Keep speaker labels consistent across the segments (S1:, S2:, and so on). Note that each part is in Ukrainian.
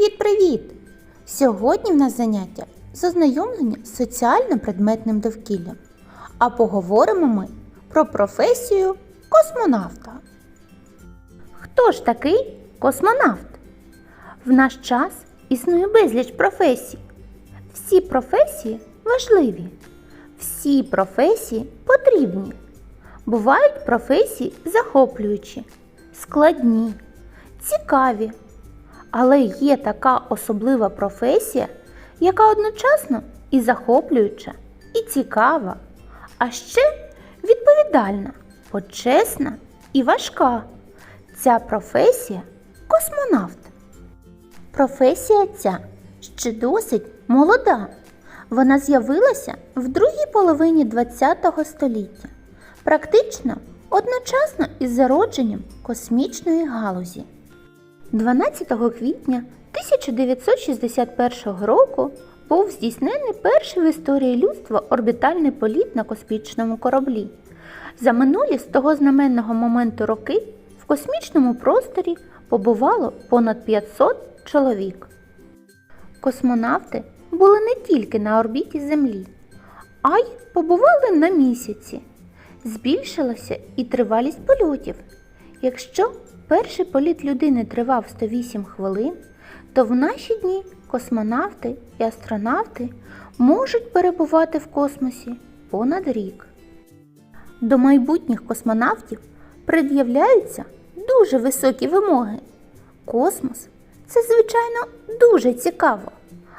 S1: Привіт-привіт! Сьогодні в нас заняття з ознайомлення з соціально-предметним довкіллям. А поговоримо ми про професію космонавта. Хто ж такий космонавт? В наш час існує безліч професій. Всі професії важливі, всі професії потрібні. Бувають професії захоплюючі, складні, цікаві. Але є така особлива професія, яка одночасно і захоплююча, і цікава, а ще відповідальна, почесна і важка. Ця професія космонавт. Професія ця ще досить молода. Вона з'явилася в другій половині ХХ століття, практично одночасно із зародженням космічної галузі. 12 квітня 1961 року був здійснений перший в історії людства орбітальний політ на космічному кораблі. За минулі з того знаменного моменту роки в космічному просторі побувало понад 500 чоловік. Космонавти були не тільки на орбіті Землі, а й побували на місяці. Збільшилася і тривалість польотів. Якщо перший політ людини тривав 108 хвилин, то в наші дні космонавти і астронавти можуть перебувати в космосі понад рік. До майбутніх космонавтів пред'являються дуже високі вимоги. Космос це, звичайно, дуже цікаво,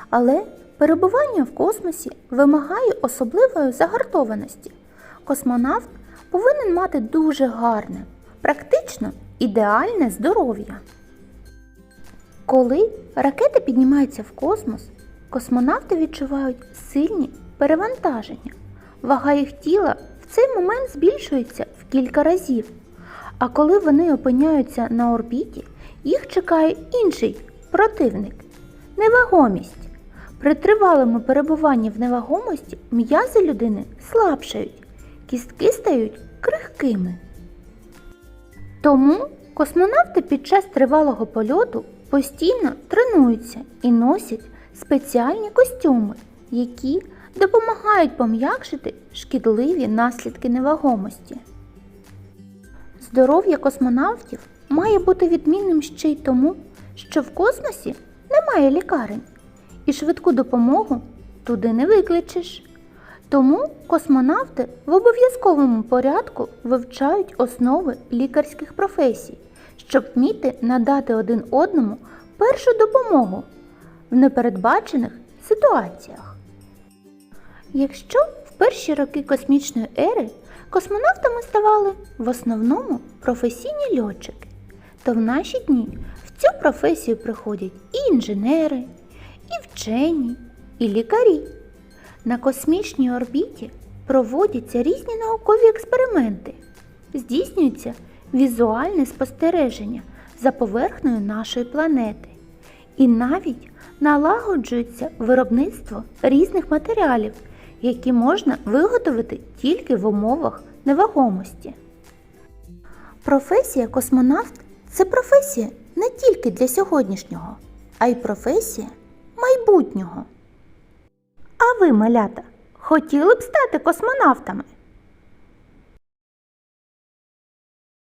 S1: але перебування в космосі вимагає особливої загартованості. Космонавт повинен мати дуже гарне, практично ідеальне здоров'я. Коли ракети піднімаються в космос, космонавти відчувають сильні перевантаження. Вага їх тіла в цей момент збільшується в кілька разів. А коли вони опиняються на орбіті, їх чекає інший противник невагомість. При тривалому перебуванні в невагомості м'язи людини слабшають, кістки стають крихкими. Тому космонавти під час тривалого польоту постійно тренуються і носять спеціальні костюми, які допомагають пом'якшити шкідливі наслідки невагомості. Здоров'я космонавтів має бути відмінним ще й тому, що в космосі немає лікарень, і швидку допомогу туди не викличеш. Тому космонавти в обов'язковому порядку вивчають основи лікарських професій, щоб вміти надати один одному першу допомогу в непередбачених ситуаціях. Якщо в перші роки космічної ери космонавтами ставали в основному професійні льотчики, то в наші дні в цю професію приходять і інженери, і вчені, і лікарі. На космічній орбіті проводяться різні наукові експерименти, здійснюється візуальне спостереження за поверхнею нашої планети. І навіть налагоджується виробництво різних матеріалів, які можна виготовити тільки в умовах невагомості. Професія космонавт це професія не тільки для сьогоднішнього, а й професія майбутнього. Ви, малята, хотіли б стати космонавтами?